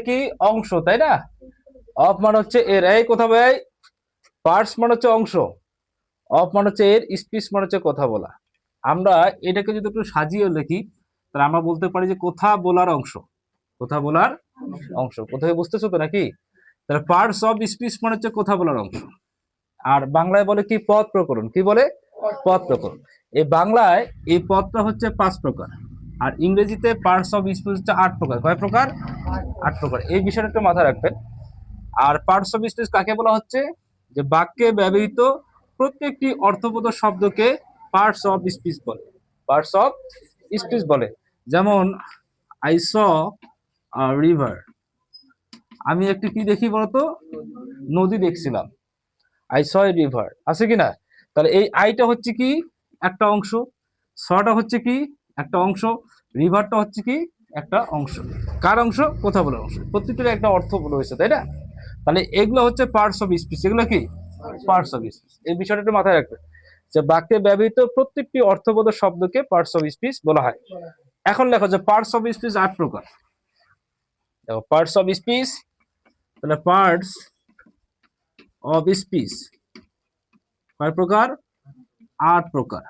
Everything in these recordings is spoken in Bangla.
কি অংশ তাই না? অফ মানে হচ্ছে এর এই কথা ভাই পার্টস মানে হচ্ছে অংশ। অফ মানে হচ্ছে এর স্পিচ মানে হচ্ছে কথা বলা। আমরা এটাকে যদি একটু সাজিয়ে লিখি তাহলে আমরা বলতে পারি যে কথা বলার অংশ। কথা বলার অংশ। কোথায় বুঝতেছো তো নাকি? তাহলে পার্টস অফ স্পিচ মানে হচ্ছে কথা বলার অংশ। আর বাংলায় বলে কি? পদ প্রকরণ। কি বলে? পদ প্রকরণ। এই বাংলায় এই পদটা হচ্ছে পাঁচ প্রকার। আর ইংরেজিতে পার্টস অফ স্পিচ হচ্ছে আট প্রকার। কয় প্রকার? আট প্রকার। এই বিষয়টা একটু মাথায় রাখবেন। আর পার্টস অফ স্পিচ কাকে বলা হচ্ছে? যে বাক্যে ব্যবহৃত প্রত্যেকটি অর্থবোধ শব্দকে পার্টস অফ স্পিচ বলে। পার্টস অফ স্পিচ বলে। যেমন আই স রিভার আমি একটি কি দেখি বলতো? নদী দেখছিলাম। আই স রিভার আছে কি না? তাহলে এই আইটা হচ্ছে কি? একটা অংশ। সটা হচ্ছে কি? একটা অংশ রিভারটা হচ্ছে কি একটা অংশ। কার অংশ? কথা বলার অংশ। প্রত্যেকটার একটা অর্থ রয়েছে, তাই না? তাহলে এগুলো হচ্ছে পার্টস অফ স্পিচ এগুলো কি? পার্টস অফ স্পিচ এই বিষয়টা একটু মাথায় রাখবে। যে বাক্যে ব্যবহৃত প্রত্যেকটি অর্থবোধ শব্দকে পার্টস অফ স্পিচ বলা হয়। এখন লেখো যে পার্টস অফ স্পিচ আট প্রকার। দেখো পার্টস অফ স্পিচ তাহলে পার্টস অফ স্পিচ কয় প্রকার? আট প্রকার।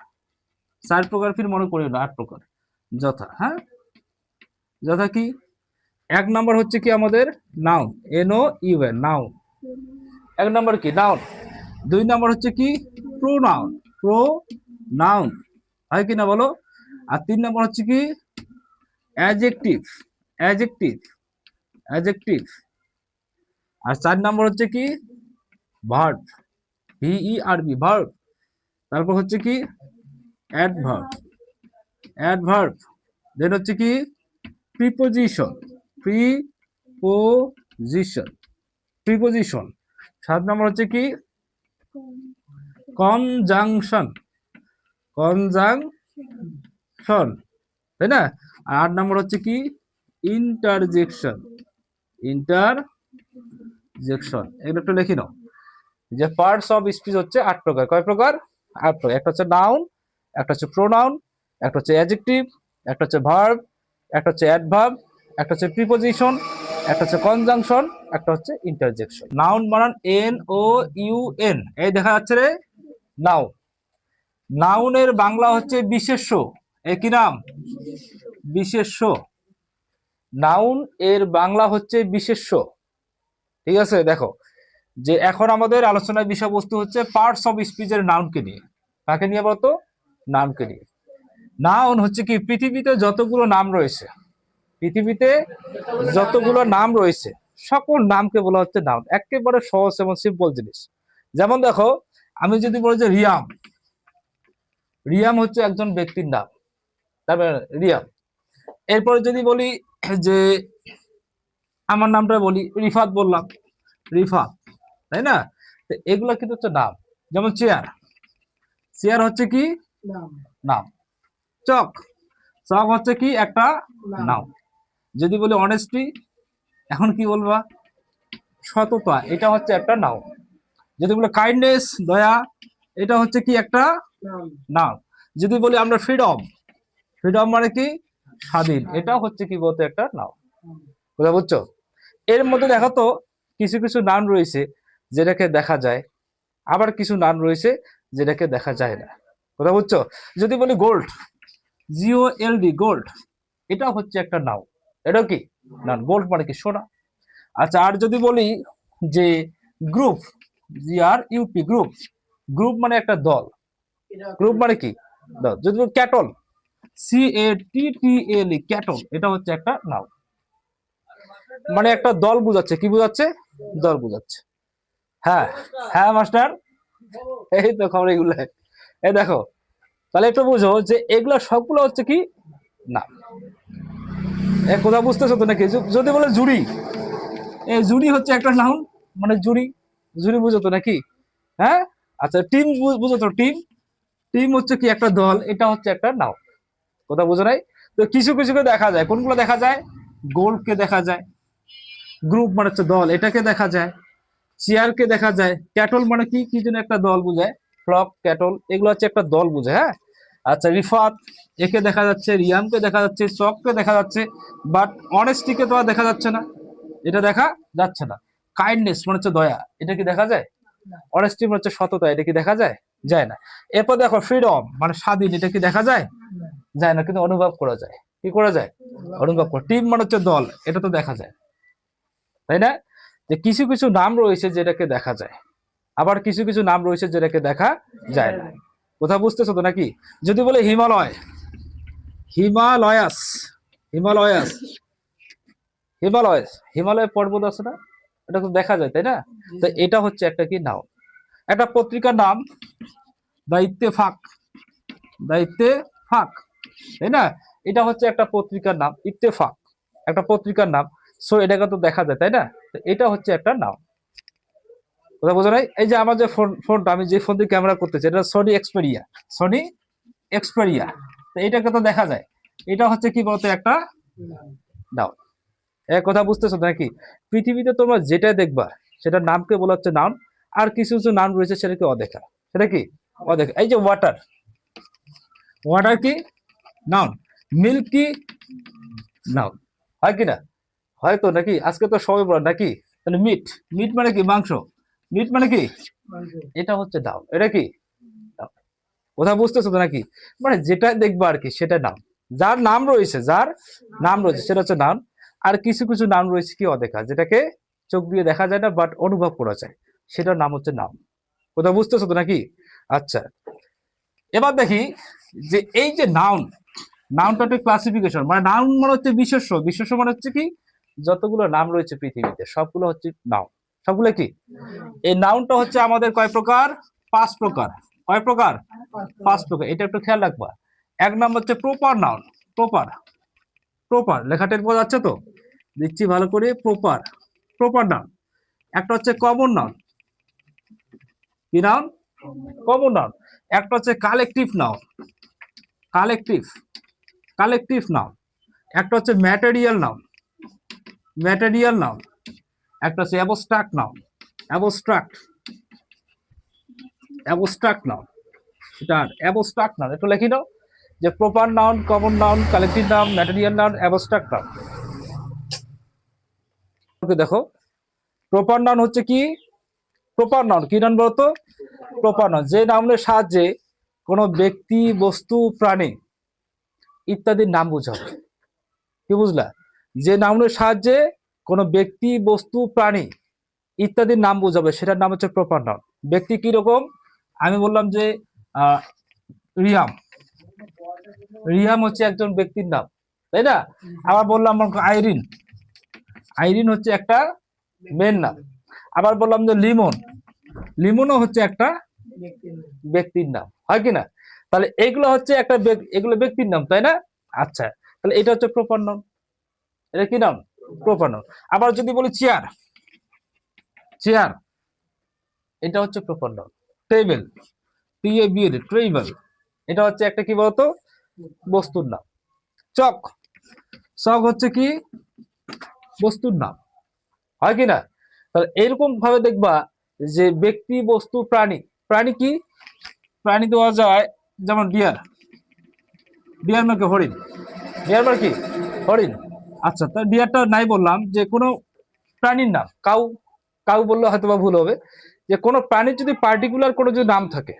চার প্রকার ফির মনে করি আট প্রকার যথা হ্যাঁ? যথা কি? এক নম্বর হচ্ছে কি আমাদের? নাউন এনও ইউএন নাউন এক নম্বর কি? নাউন দুই নম্বর হচ্ছে কি? প্রো নাউন প্রো নাউন হয় কি না বলো? আর তিন নম্বর হচ্ছে কি? অ্যাজেক্টিভ অ্যাজেক্টিভ অ্যাজেক্টিভ আর চার নম্বর হচ্ছে কি? Verb V E R B verb তারপর হচ্ছে কি? অ্যাডভার্ব অ্যাডভার্ব দেন হচ্ছে কি? প্রিপোজিশন প্রিপোজিশন প্রিপোজিশন সাত নম্বর হচ্ছে কি? কনজাংশন কনজাংশন তাই না? আর আট নম্বর হচ্ছে কি? ইন্টারজেকশন ইন্টারজেকশন এগুলো একটু লিখি নাও। যে পার্টস অফ স্পিচ হচ্ছে আট প্রকার। কয় প্রকার? আট প্রকার। একটা হচ্ছে নাউন একটা হচ্ছে প্রোনাউন একটা হচ্ছে অ্যাডজেক্টিভ একটা হচ্ছে ভার্ব একটা হচ্ছে অ্যাডভার্ব একটা হচ্ছে প্রিপোজিশন একটা হচ্ছে কনজাংশন একটা হচ্ছে ইন্টারজেকশন নাউন বানান এন ও ইউ এন এই দেখা যাচ্ছে রে নাউন নাউনের বাংলা হচ্ছে বিশেষ্য। এ কি নাম? বিশেষ্য। নাউন এর বাংলা হচ্ছে বিশেষ্য। ঠিক আছে, দেখো, যে এখন আমাদের আলোচনার বিষয়বস্তু হচ্ছে পার্টস অফ স্পিচের নাউনকে নিয়ে। কাকে নিয়ে বলতো? নাউনকে নিয়ে নাউন হচ্ছে কি, পৃথিবীতে যতগুলো নাম রয়েছে, পৃথিবীতে যতগুলো নাম রয়েছে, সকল নামকে বলা হচ্ছে নাউন। একেবারে সহজ এবং সিম্পল জিনিস। যেমন দেখো, আমি যদি বলি যে রিয়াম রিয়াম হচ্ছে একজন ব্যক্তির নাম তারপরে রিয়াম। এরপরে যদি বলি যে, আমার নামটা বলি রিফাত বললাম, রিফাত, তাই না? এগুলো কিন্তু হচ্ছে নাম। যেমন চেয়ার চেয়ার হচ্ছে কি নাম। চক। চক হচ্ছে কি? একটা নাম। যদি বলি অনেস্টি এখন কি বলবা? সততা এটা হচ্ছে একটা নাম। যদি বলি কাইন্ডনেস দয়া এটা হচ্ছে কি একটা নাম। যদি বলি আমরা ফ্রিডম ফ্রিডম মানে কি? স্বাধীন। এটা হচ্ছে কি বলতে একটা নাম। বুঝা বুঝছ? এর মধ্যে দেখো তো কিছু কিছু নাম রয়েছে যেটাকে দেখা যায়। আবার কিছু নাম রয়েছে যেটাকে দেখা যায় না। কথা বুঝছ? যদি বলি gold G O L D gold এটা হচ্ছে একটা নাও। এটা কি? না গোল্ড মানে কি? সোনা। আচ্ছা আর যদি বলি যে group G R U P group group মানে একটা দল। গ্রুপ মানে কি? দল। যদি cattle C A T T L E cattle এটা হচ্ছে একটা নাও। মানে একটা দল বুঝাচ্ছে। কি বুঝাচ্ছে? দল বুঝাচ্ছে। হ্যাঁ হ্যাঁ মাস্টার? এই তো খবর এগুলো। এই দেখো, তাহলে একটু বুঝো যে এগুলো সবগুলো হচ্ছে কি? না। এ কোথাও বুঝতেছো তো নাকি? যদি বলে জুড়ি এই জুড়ি হচ্ছে একটা নাউন মানে জুড়ি। জুড়ি বুঝো তো নাকি? হ্যাঁ? আচ্ছা টিম বুঝো তো, টিম। টিম হচ্ছে কি একটা দল, এটা হচ্ছে একটা নাউন কথা বুঝো নাই? তো কিছু কিছুকে দেখা যায়। কোনগুলো দেখা যায়? গোলকে দেখা যায়। গ্রুপ মানে হচ্ছে দল, এটাকে দেখা যায়। চেয়ারকে দেখা যায়। ক্যাটল মানে কি? কি যেন একটা দল বোঝায়। ফ্লক ক্যাটল এগুলো হচ্ছে একটা দল বুঝে হ্যাঁ? আচ্ছা রিফাত একে দেখা যাচ্ছে রিয়ামকে দেখা যাচ্ছে চককে দেখা যাচ্ছে বাট অনেস্টিকে তো আর দেখা যাচ্ছে না। এটা দেখা যাচ্ছে না। কাইন্ডনেস মানে হচ্ছে দয়া। এটা কি দেখা যায়? অনেস্টি মানে হচ্ছে সততা। এটা কি দেখা যায়? যায় না। এরপর দেখো ফ্রিডম মানে স্বাধীন। এটা কি দেখা যায়? যায় না কিন্তু অনুভব করা যায়। কি করা যায়? অনুভব করা। টিম মানে হচ্ছে দল। এটা তো দেখা যায়। তাই না? যে কিছু কিছু নাম রয়েছে যেটাকে দেখা যায়। আবার কিছু কিছু নাম রয়েছে যেটাকে দেখা যায় না। কোথাও বুঝতেছো তো নাকি? যদি বলে Himalaya Himalayas Himalayas Himalayas Himalaya পর্বত আছে না? এটা তো দেখা যায় তাই না? তো এটা হচ্ছে একটা কি নাম? একটা পত্রিকার নাম দায়িত্বে ফাঁক। দায়িত্বে ফাঁক তাই না? এটা হচ্ছে একটা পত্রিকার নাম ইত্তেফাক। একটা পত্রিকার নাম। সো এটাকে তো দেখা যায় তাই না? তো এটা হচ্ছে একটা নাম। কথা বোঝা নাই এই যে আমার যে ফোন, ফোনটা, আমি যে ফোন দিয়ে ক্যামেরা করতেছি, এটা সনি এক্সপেরিয়া সনি এক্সপেরিয়া তো এটাকে তো দেখা যায়। এটা হচ্ছে কি বলতো একটা? নাম এক কথা বুঝতেছো নাকি? পৃথিবীতে তোমরা যেটা দেখবা সেটা নামকে বলা হচ্ছে নাম, আর কিছু কিছু নাম রয়েছে সেটাকে অদেখা। সেটা কি? অদেখা। এই যে ওয়াটার ওয়াটার কি? নাউন মিল্ক কি? নাউন হয় কি না? হয়তো নাকি? আজকে তো সবাই বলে নাকি? তাহলে মিট মিট মানে কি? মাংস। মিট মানে কি? এটা হচ্ছে নাউন এটা কি। কথা বুঝতেছো তো নাকি? মানে যেটা দেখবা আর কি সেটা নাম। যার নাম রয়েছে যার নাম রয়েছে সেটা হচ্ছে নাম আর কিছু কিছু নাম রয়েছে কি অদেখা যেটাকে চোখ দিয়ে দেখা যায় না বাট অনুভব করা যায়। সেটার নাম হচ্ছে নাম। কোথাও বুঝতেছো তো নাকি? আচ্ছা। এবার দেখি যে এই যে নাউন নাউনটা একটা ক্লাসিফিকেশন মানে নাউন মানে হচ্ছে বিশেষ্য। বিশেষ্য মানে হচ্ছে কি? যতগুলো নাম রয়েছে পৃথিবীতে সবগুলো হচ্ছে নাউন। সবগুলো কি? এই নাউনটা হচ্ছে আমাদের কয় প্রকার? পাঁচ প্রকার। কয় প্রকার? পাঁচ প্রকার। এটা একটু খেয়াল রাখবা। এক নম্বর হচ্ছে প্রপার নাউন প্রপার প্রপার লেখাটা বোঝা যাচ্ছে তো? দিচ্ছি ভালো করে। প্রপার প্রপার নাউন একটা হচ্ছে কমন নাউন কি নাউন কমন নাউন একটা হচ্ছে collective noun collective collective noun একটা হচ্ছে ম্যাটেরিয়াল নাউন ম্যাটেরিয়াল নাউন একটা হচ্ছে abstract noun abstract abstract noun এটা অ্যাবস্ট্রাক্ট নাউন একটু লেখি নাও, যে proper noun common noun collective noun material noun abstract noun okay, দেখো প্রপার নাউন হচ্ছে কি? প্রপার নাউন কি নাউন বলতো? প্রপার নাউন যে নাউনের সাহায্যে কোনো ব্যক্তি, বস্তু, প্রাণী ইত্যাদির নাম বোঝাবে কি বুঝলা? যে নাউনের সাহায্যে কোনো ব্যক্তি বস্তু প্রাণী ইত্যাদির নাম বোঝাবে সেটার নাম হচ্ছে প্রপার ব্যক্তি কি রকম? আমি বললাম যে আহ, রিয়াম রিয়াম হচ্ছে একজন ব্যক্তির নাম তাই না? আবার বললাম আইরিন। আইরিন হচ্ছে একটা মেন নাম আবার বললাম যে লিমন। লিমনও হচ্ছে একটা ব্যক্তির নাম হয় কি না? তাহলে এগুলো হচ্ছে একটা এগুলো ব্যক্তির নাম তাই না? আচ্ছা তাহলে এটা হচ্ছে প্রপার নাম এটা কি নাম প্রপার নাম আবার যদি বলি চেয়ার চেয়ার এটা হচ্ছে প্রপার নাম table T A B L table এটা হচ্ছে একটা কি বলতো? বস্তুর নাম। চক চক হচ্ছে কি? বস্তুর নাম। হয় কি না? তাহলে এরকম ভাবে দেখবা যে ব্যক্তি, বস্তু, প্রাণী প্রাণী কি? প্রাণী দেওয়া যায় যেমন ডিয়ার ডিয়ার মানে হরিণ। ডিয়ার মানে কি? হরিণ। আচ্ছা তা ডিয়ারটা নাই বললাম যে কোনো প্রাণীর নাম, কাউ কাউ বললে হয়তো বা ভুল হবে, যে কোনো প্রাণীর যদি পার্টিকুলার কোনো যদি নাম থাকে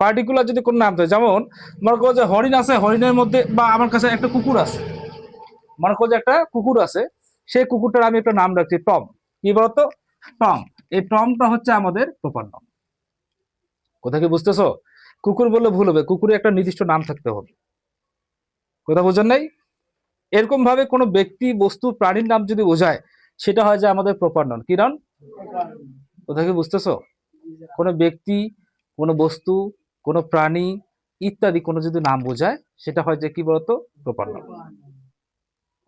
পার্টিকুলার যদি কোনো নাম থাকে, যেমন মনে করো যে হরিণ আছে, হরিণের মধ্যে বা আমার কাছে একটা কুকুর আছে, মনে করো যে একটা কুকুর আছে, সেই কুকুরটার আমি একটা নাম রাখছি টম, কি বলতো? টম, এই টমটা হচ্ছে আমাদের প্রপার নাম। কোথা কি বুঝতেছো? কুকুর বললে ভুল হবে কুকুরের একটা নির্দিষ্ট নাম থাকতে হবে। কথা বোঝেন নাই? এরকম ভাবে কোনো ব্যক্তি, বস্তু, প্রাণীর নাম যদি বোঝায়, সেটা হয় যে আমাদের প্রপার নন কি নাম কোথা কি বুঝতেছো? কোনো ব্যক্তি, কোনো বস্তু, কোনো প্রাণী ইত্যাদি কোনো যদি নাম বোঝায়, সেটা হয় যে কি বলতো? প্রপার নাম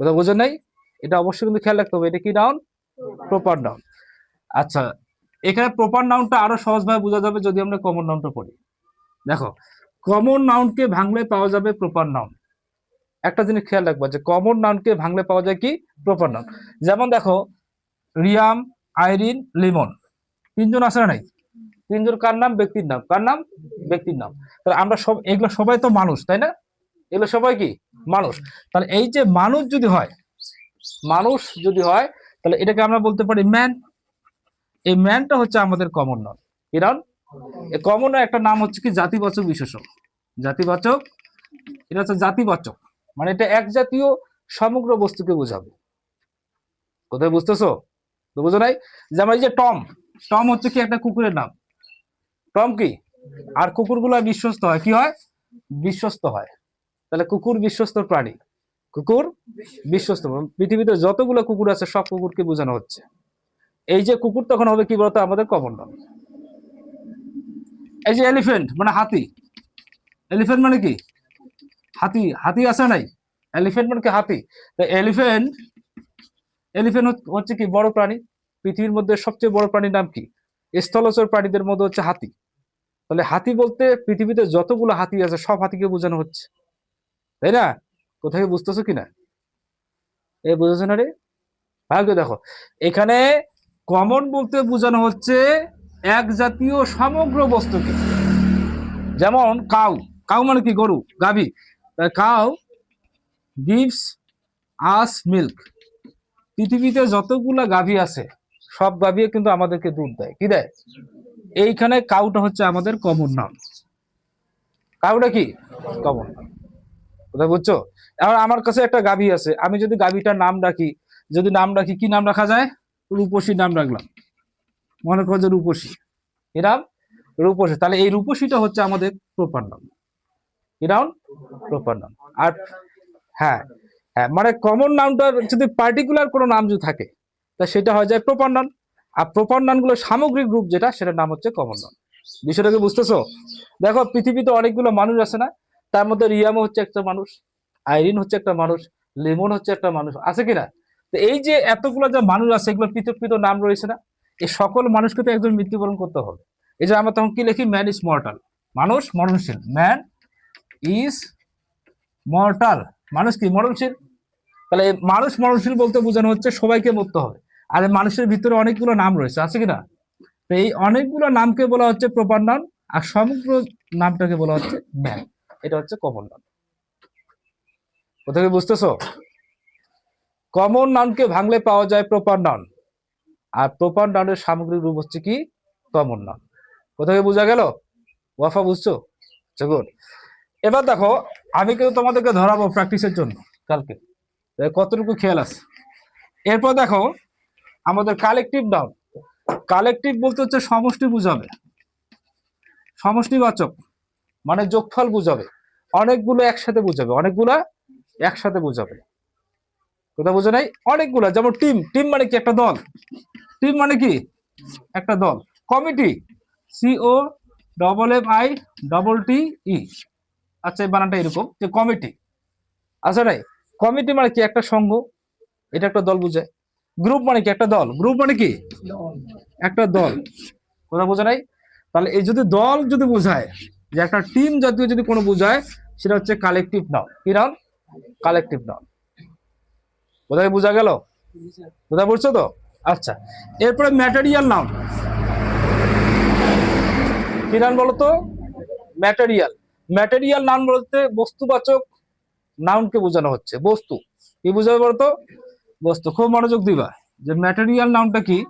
কোথাও বোঝেন নাই? এটা অবশ্যই কিন্তু খেয়াল রাখতে হবে। এটা কি নাউন প্রপার নাউন আচ্ছা এখানে প্রপার নাউনটা আরও সহজভাবে বোঝা যাবে যদি আমরা কমন নাউনটা পড়ি। দেখো কমন নাউনকে ভাঙলে পাওয়া যাবে প্রপার নাউন একটা জিনিস খেয়াল রাখবা যে কমন নাউনকে ভাঙলে পাওয়া যায় কি? প্রপার নাউন যেমন দেখো, রিয়াম, আইরিন, লিমন। তিনজন আছে না নাই? তিনজন কার নাম? ব্যক্তির নাম। কার নাম? ব্যক্তির নাম। তাহলে আমরা সব এগুলো সবাই তো মানুষ, তাই না? এগুলো সবাই কি? মানুষ। তাহলে এই যে মানুষ যদি হয়, মানুষ যদি হয়, তাহলে এটাকে আমরা বলতে পারি ম্যান এই ম্যানটা হচ্ছে আমাদের কমন নাম এই কমন একটা নাম হচ্ছে কি? জাতিবাচক বিশেষণ জাতিবাচক। এটা হচ্ছে জাতিবাচক। মানে এটা এক জাতীয় সমগ্র বস্তুকে বোঝাবে। কোথায় বুঝতেছো? তো বুঝো নাই? যেমন এই যে টম টম হচ্ছে কি একটা কুকুরের নাম। টম কি? আর কুকুরগুলো বিশ্বস্ত হয়। কি হয়? বিশ্বস্ত হয়। তাহলে কুকুর বিশ্বস্ত প্রাণী। কুকুর বিশ্বস্ত। পৃথিবীতে যতগুলো কুকুর আছে, সব কুকুরকে বোঝানো হচ্ছে। এই যে কুকুর তখন হবে কি বলতো? আমাদের কমন নাম এই যে এলিফেন্ট মানে হাতি। এলিফেন্ট মানে কি? হাতি হাতি আছে নাই? এলিফেন্ট মানে কি হাতি? এলিফেন্ট এলিফেন্ট হচ্ছে কি বড় প্রাণী? পৃথিবীর মধ্যে সবচেয়ে বড় প্রাণীর নাম কি? স্থলচর প্রাণীদের মধ্যে হচ্ছে হাতি। তাহলে হাতি বলতে পৃথিবীতে যতগুলো হাতি আছে, সব হাতিকে বোঝানো হচ্ছে। তাই না? কোথায় বুঝতেছো কিনা? এ বুঝেছ না রে? ভাগ্য দেখো। এখানে কমন বলতে বোঝানো হচ্ছে এক জাতীয় সমগ্র বস্তুকে। যেমন কাউ। কাউ মানে কি? গরু, গাভী। কাউ গিভস আস মিল্ক পৃথিবীতে যতগুলা গাভী আছে, সব গাভী কিন্তু আমাদেরকে দুধ দেয়। কি দেয়? এইখানে কাউটা হচ্ছে আমাদের কমন নাম কাউটা কি? কমন নাম কোথায় বুঝছ? এবার আমার কাছে একটা গাভী আছে, আমি যদি গাভীটার নাম রাখি, যদি নাম রাখি, কি নাম রাখা যায়? রূপসী নাম রাখলাম। মনে করো যে রূপসী। এরাম রূপসী। তাহলে এই রূপসীটা হচ্ছে আমাদের প্রপার নাম এরাম প্রপার নাম। আর হ্যাঁ হ্যাঁ মানে কমন নামটার যদি পার্টিকুলার কোনো নাম যদি থাকে, তা সেটা হয়ে যায় প্রপার নাম। আর প্রপার নামগুলো সামগ্রিক রূপ যেটা, সেটার নাম হচ্ছে কমন নাম। বিষয়টাকে বুঝতেছো? দেখো, পৃথিবীতে অনেকগুলো মানুষ আছে না, তার মধ্যে রিয়ামো হচ্ছে একটা মানুষ, আইরিন হচ্ছে একটা মানুষ, লেমন হচ্ছে একটা মানুষ, আছে কিনা তো এই যে এতগুলো যে মানুষ আছে এগুলো পৃথক পৃথক নাম রয়েছে না, এই সকল মানুষকে তো একজন মৃত্যুবরণ করতে হবে। এই যে আমরা তখন কি লিখি? ম্যান ইজ মর্টাল মানুষ মরণশীল। ম্যান ইজ মর্টাল মানুষ কি? মরণশীল? তাহলে মানুষ মরণশীল বলতে বোঝানো হচ্ছে সবাইকে মরতে হবে। আর মানুষের ভিতরে অনেকগুলো নাম রয়েছে, আছে কিনা তো এই অনেকগুলো নামকে বলা হচ্ছে প্রপার নাম আর সমগ্র নামটাকে বলা হচ্ছে ম্যান এটা হচ্ছে কমন নাম কোথায় বুঝতেছো? কমন নাউনকে ভাঙলে পাওয়া যায় প্রপার নাউন আর প্রপার নাউনের সামগ্রিক রূপ হচ্ছে কি? কমন নাউন কোথায় বোঝা গেল? ওয়াফা বুঝছ? গুড এবার দেখো, আমি কিন্তু তোমাদেরকে ধরাবো প্র্যাকটিসের জন্য কালকে। কতটুকু খেয়াল আছে? এরপর দেখো, আমাদের কালেকটিভ নাউন কালেকটিভ বলতে হচ্ছে সমষ্টি বুঝাবে। সমষ্টিবাচক মানে যোগফল বুঝাবে। অনেকগুলো একসাথে বুঝাবে। অনেকগুলা একসাথে বুঝাবে। কথা বুঝে নাই? অনেকগুলা, যেমন টিম টিম মানে কি? একটা দল। টিম মানে কি? একটা দল। Committee C O double F I double T E আচ্ছা এই বানানটা এরকম যে কমিটি। আচ্ছা নাই কমিটি মানে কি? একটা সংঘ এটা একটা দল বুঝায়। গ্রুপ মানে কি? একটা দল। গ্রুপ মানে কি? একটা দল। কথা বোঝা নাই? তাহলে এই যদি দল যদি বোঝায়, যে একটা টিম জাতীয় যদি কোনো বোঝায়, সেটা হচ্ছে কালেকটিভ নাম কি নাম কালেকটিভ নাম কোথায় বোঝা গেল? কোথায় বুঝছ তো? আচ্ছা এরপরে ম্যাটেরিয়াল নাম কি নাম বলো তো? ম্যাটেরিয়াল ম্যাটেরিয়াল নাম বলতে বস্তুবাচক নাউনকে বোঝানো হচ্ছে। বস্তু। কি বোঝাবে বলতো? বস্তু। খুব মনোযোগ দিবা। যে ম্যাটেরিয়াল নাউনটা কি?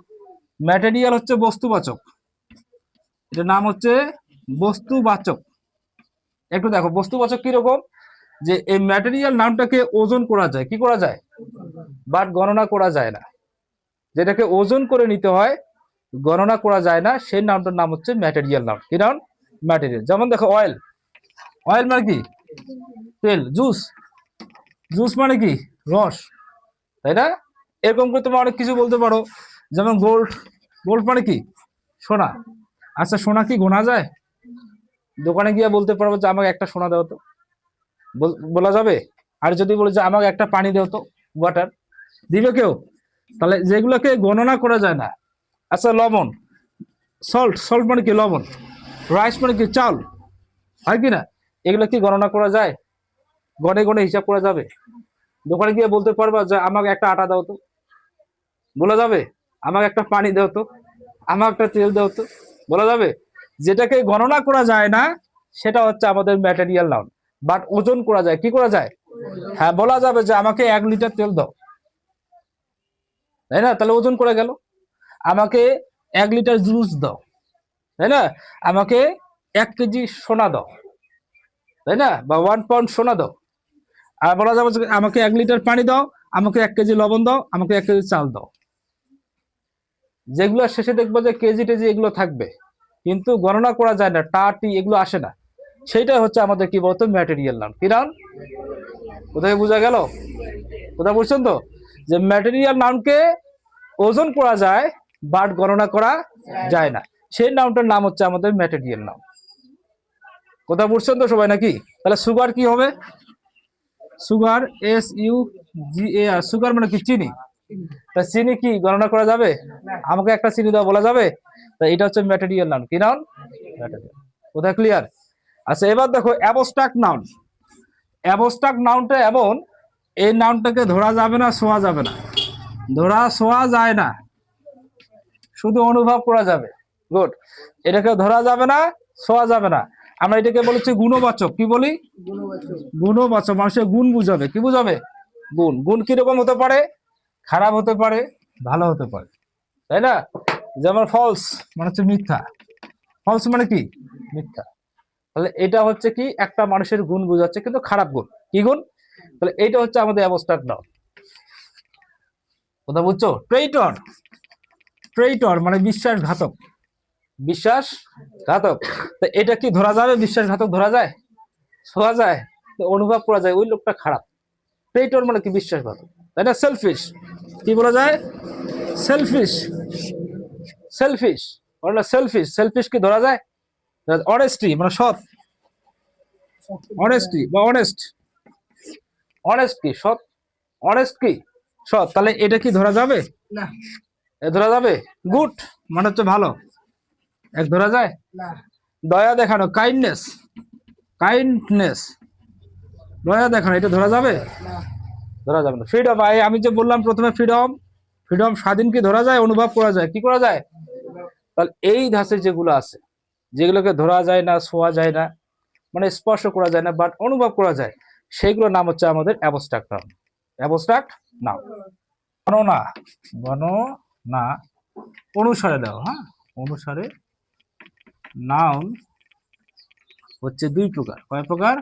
ম্যাটেরিয়াল হচ্ছে বস্তুবাচক। এটার নাম হচ্ছে বস্তুবাচক। একটু দেখো, বস্তুবাচক কীরকম? যে এই ম্যাটেরিয়াল নামটাকে ওজন করা যায়। কি করা যায়? বাট গণনা করা যায় না। যেটাকে ওজন করে নিতে হয়, গণনা করা যায় না। সেই নামটার নাম হচ্ছে ম্যাটেরিয়াল নাম। কি নাম? ম্যাটেরিয়াল যেমন দেখো অয়েল অয়েল মানে কি? তেল জুস জুস মানে কি? রস। তাই না? এরকম করে তোমরা অনেক কিছু বলতে পারো। যেমন গোল্ড গোল্ড মানে কি? সোনা। আচ্ছা সোনা কি গোনা যায়? দোকানে গিয়ে বলতে পারব যে, আমাকে একটা সোনা দাও তো। বল- বলা যাবে? আর যদি বলে যে, আমাকে একটা পানি দাও তো ওয়াটার দিবে কেউ? তাহলে যেগুলোকে গণনা করা যায় না। আচ্ছা লবণ। সল্ট সল্ট মানে কি? লবণ। রাইস মানে কি? চাল। হয় কি না? এগুলো কি গণনা করা যায়? গনে গনে হিসাব করা যাবে? দোকানে গিয়ে বলতে পারবা যে, আমাকে একটা আটা দাও তো। বলা যাবে? আমাকে একটা পানি দাও তো। আমাকে একটা তেল দাও তো। বলা যাবে? যেটাকে গণনা করা যায় না, সেটা হচ্ছে আমাদের ম্যাটেরিয়াল নাউন বাট ওজন করা যায়। কি করা যায়? হ্যাঁ বলা যাবে যে, আমাকে এক লিটার তেল দাও। তাই না? তাহলে ওজন করে গেল। আমাকে এক লিটার জুস দাও। তাই না? আমাকে এক কেজি সোনা দাও। তাই না? বা ওয়ান পাউন্ড সোনা দাও। আর বলা যাবে আমাকে এক লিটার পানি দাও, আমাকে এক কেজি লবণ দাও, আমাকে এক কেজি চাল দাও। যেগুলো শেষে দেখব যে কেজি টেজি এগুলো থাকবে। কিন্তু গণনা করা যায় না টা টি এগুলো আসে না। সেইটাই হচ্ছে আমাদের কি বলতো ম্যাটেরিয়াল নাম কি নাম কোথায় বোঝা গেল? কোথায় বলছেন তো? যে ম্যাটেরিয়াল নামকে ওজন করা যায় বাট গণনা করা যায় না। সেই নামটার নাম হচ্ছে আমাদের ম্যাটেরিয়াল নাম কোথায় বুঝছেন তো সবাই নাকি? তাহলে সুগার কি হবে? Sugar S U G A R sugar মানে কি, চিনি? তা চিনি কি, গণনা করা যাবে? আমাকে একটা চিনি দেওয়া বলা যাবে? তা এটা হচ্ছে ম্যাটেরিয়াল নাউন কি নাউন কোথায় ক্লিয়ার আচ্ছা এবার দেখো অ্যাবস্ট্রাক্ট নাউন অ্যাবস্ট্রাক্ট নাউনটা এমন, এই নাউনটাকে ধরা যাবে না শোয়া যাবে না। ধরা শোয়া যায় না। শুধু অনুভব করা যাবে। গুড এটাকে ধরা যাবে না শোয়া যাবে না। আমরা এটাকে বলেছি গুণবাচক। কি বলি? গুণবাচক। মানুষের গুণ বুঝাবে। কি বুঝাবে? গুণ। গুণ কীরকম হতে পারে? খারাপ হতে পারে, ভালো হতে পারে। তাই না? যেমন ফলস মানে হচ্ছে মিথ্যা। ফলস মানে কি? মিথ্যা। তাহলে এটা হচ্ছে কি? একটা মানুষের গুণ বুঝাচ্ছে, কিন্তু খারাপ গুণ। কি গুণ? তাহলে এইটা হচ্ছে আমাদের অবস্থার নাম কথা বুঝছ? ট্রেইটর ট্রেইটর মানে বিশ্বাসঘাতক। বিশ্বাস ঘাতক। তো এটা কি ধরা যাবে? বিশ্বাসঘাতক ধরা যায়? শোয়া যায়। তো অনুভব করা যায় ওই লোকটা খারাপ। ট্রেইটর মানে কি বিশ্বাসঘাতক তাই না? সেলফিশ কি বলা যায়? সেলফিশ সেলফিশ ওটা সেলফিশ সেলফিশ কি ধরা যায়? অনেস্টি মানে সৎ। অনেস্টি বা অনেস্ট অনেস্ট কি? সৎ। অনেস্ট কি? সৎ। তাহলে এটা কি ধরা যাবে? না। এ ধরা যাবে? গুড মানে হচ্ছে ভালো। এক ধরা যায়? দয়া দেখানো কাইন্ডনেস কাইন্ডনেস দয়া দেখানো এটা ধরা যাবে? ধরা যাবে না। ফ্রিডম আমি যে বললাম প্রথমে ফ্রিডম ফ্রিডম স্বাধীন কি ধরা যায় অনুভব করা যায় কি করা যায়? তাহলে এই ধাঁচের যেগুলো আছে যেগুলোকে ধরা যায় না শোয়া যায় না মানে স্পর্শ করা যায় না বাট অনুভব করা যায় সেইগুলোর নাম হচ্ছে আমাদের অ্যাবস্ট্রাক্ট নাম অ্যাবস্ট্রাক্ট নাম গণনা গণনা অনুসারে দাও হ্যাঁ? অনুসারে নাউন হচ্ছে দুই প্রকার। কয় প্রকার?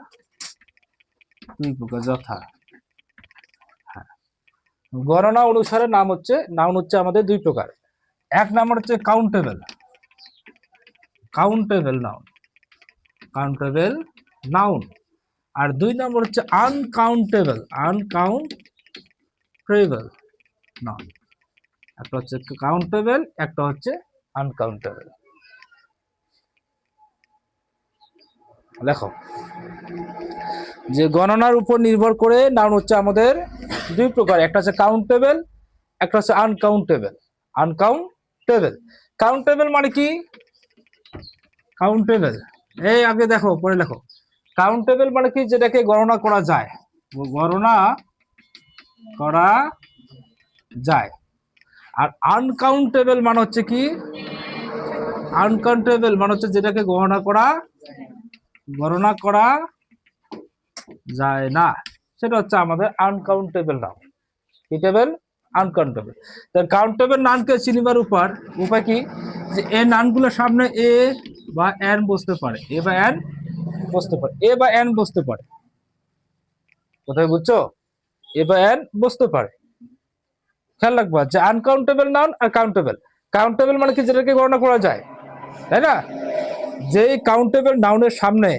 দুই প্রকার, যথা। হ্যাঁ। গণনা অনুসারে নাম হচ্ছে, নাউন হচ্ছে আমাদের দুই প্রকার। এক নাম্বার হচ্ছে countable countable noun countable noun আর দুই নম্বর হচ্ছে আনকাউন্টেবল আনকাউন্টেবল নাউন একটা হচ্ছে কাউন্টেবল একটা হচ্ছে আনকাউন্টেবল লেখো যে গণনার উপর নির্ভর করে নাউন হচ্ছে আমাদের দুই প্রকার, একটা হচ্ছে কাউন্টেবল একটা হচ্ছে আনকাউন্টেবল আনকাউন্টেবল কাউন্টেবল মানে কি? কাউন্টেবল এই আগে দেখো, পরে লেখো কাউন্টেবল মানে কি? যেটাকে গণনা করা যায়। গণনা করা যায়। আর আনকাউন্টেবল মানে হচ্ছে কি? আনকাউন্টেবল মানে হচ্ছে যেটাকে গণনা করা গণনা করা যায় না। সেটা হচ্ছে আমাদের আনকাউন্টেবল নাম। কি টেবল আনকাউন্টেবল তার কাউন্টেবল নানকে চিনিবার উপর উপায় কি? যে এই নানগুলোর সামনে এ বা এন বসতে পারে। এ বা এন বসতে পারে। এ বা এন বসতে পারে। কোথায় বুঝছ? এ বা এন বসতে পারে। খেয়াল রাখবা যে আনকাউন্টেবল নাউন আর কাউন্টেবল কাউন্টেবল মানে কি? যেটাকে গণনা করা যায়। তাই না? যে কাউন্টেবল নাউনের সামনে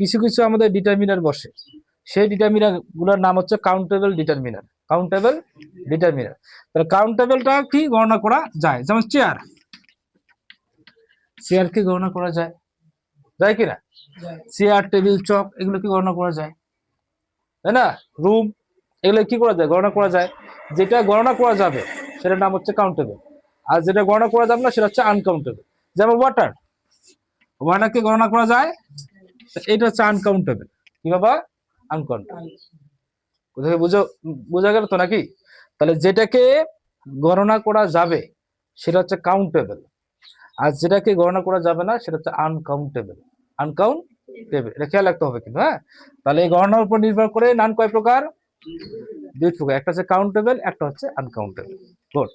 কিছু কিছু আমাদের ডিটারমিনার বসে সেই ডিটারমিনারগুলোর নাম হচ্ছে কাউন্টেবল ডিটারমিনার কাউন্টেবল ডিটারমিনার তাহলে কাউন্টেবলটা কি গণনা করা যায়? যেমন চেয়ার চেয়ার কি গণনা করা যায়? যায় কি না চেয়ার টেবিল চক এগুলো কি গণনা করা যায়? তাই না? রুম এগুলো কি করা যায়? গণনা করা যায়। যেটা গণনা করা যাবে সেটার নাম হচ্ছে কাউন্টেবল আর যেটা গণনা করা যাবে না সেটা হচ্ছে আনকাউন্টেবল যেমন ওয়াটার ওয়াটারকে গণনা করা যায়। এটা হচ্ছে আনকাউন্টেবল কি বাবা? আনকাউন্টেবল কোথায় বুঝো বোঝা গেল তো নাকি? তাহলে যেটাকে গণনা করা যাবে, সেটা হচ্ছে কাউন্টেবল আর যেটাকে গণনা করা যাবে না, সেটা হচ্ছে আনকাউন্টেবল আনকাউন্টেবল এটা খেয়াল রাখতে হবে কিন্তু হ্যাঁ? তাহলে এই গণনার উপর নির্ভর করে নান কয় প্রকার? দুই প্রকার। একটা হচ্ছে কাউন্টেবল একটা হচ্ছে আনকাউন্টেবল গুড